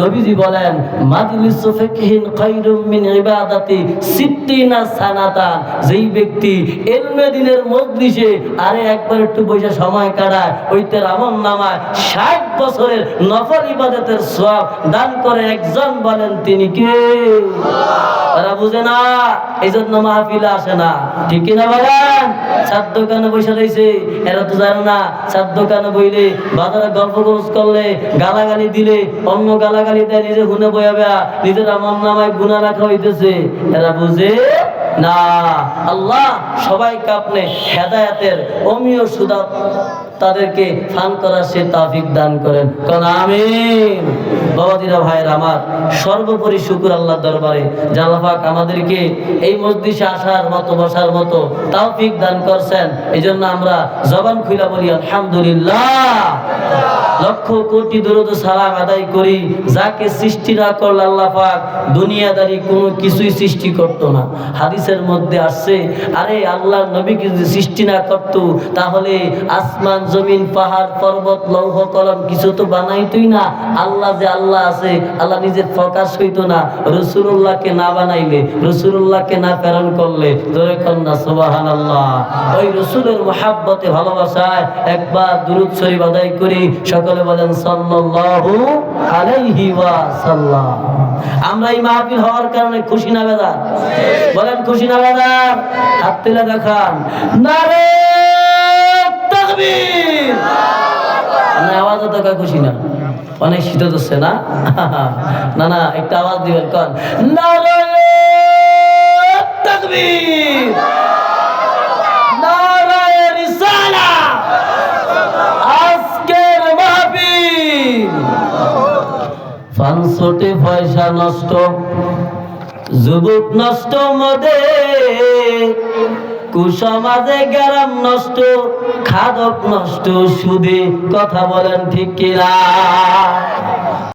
নবীজি বলেন মাজলিসু ফিকহিন মিন ইবাদাতি 60 সানাতা। যেই ব্যক্তি ইলমে দিনের মজলিসে আরে একবার একটু বসে সময় কাটায় ওইতে আমল নামা 60 বছরের নফল ইবাদতের সওয়াব দান করে একজন বলেন, তিনি কে? তারা বুঝে না এই জন্য মাহফিলে আসে না। ঠিক কিনা বলেন? চার দোকানে বসে রয়েছে, এরা তো জানে না, চার দোকানে বইলে বাজারে গল্প গরজ করলে গালাগালি দিলে, অন্য গালাগালি দেয়, নিজে হুনে বয়াবে নিজের আমার নামায় গুণা রাখা হইতেছে। এরা বুঝে? না, আল্লাহ সবাইকে আপনি হেদায়াতের অমীয় সুদা তাদেরকে ফান করার সে তাফিক দান করেন। কারণ আমিন। বাবাদিরা ভাইয়ের, আমার সর্বোপরি শুকুর আল্লাহ দরবারে। জালাফাক আমাদেরকে এই মসজিদে আসার মতো, বসার মতো তাওফিক দান করছেন। এই আমরা জবান খুলা বলি, আলহামদুলিল্লাহ। লক্ষ কোটি দরুদ সালাম আদায় করি, যাকে সৃষ্টি না করল আল্লাহ পাক দুনিয়াদারি কোনো কিছুই সৃষ্টি করত না। হাদিসের মধ্যে আসছে, আরে আল্লাহর নবীকে যদি সৃষ্টি না করত, তাহলে আসমান, জমিন, পাহাড়, পর্বত, লৌহ, কলম কিছু তো বানাইতই না। আল্লাহ যে আল্লাহ আছে, আল্লাহ নিজে প্রকাশ হইতো না। রসুল্লাহকে না বানাইলে রসুল্লাহকে না প্রেরণ করলে, ধরে কন্যা সুবাহান আল্লাহ ওই রসুলের মহাব্বতে, ভালোবাসায় একবার দুরুদ শরীফ আদায় করি, সকলে বলেন, সাল্লাল্লাহু আলাইহি ওয়াসাল্লাম। আমরা এই মাহফিল হওয়ার কারণে খুশি না বেদার বলেন, খুশি না বেদার হাত তুলে দেখান। নারে তাকবীর! আমি আওয়াজ খুশি না। অনেক শীত হচ্ছে না? না না, একটা আওয়াজ দিবেন, কন। নারে তাকবীর! পাঁচশোটি পয়সা নষ্ট, যুবক নষ্ট, মদে কুসমাজে গ্যারাম নষ্ট, খাদক নষ্ট, সুদে কথা বলেন ঠিক কিনা?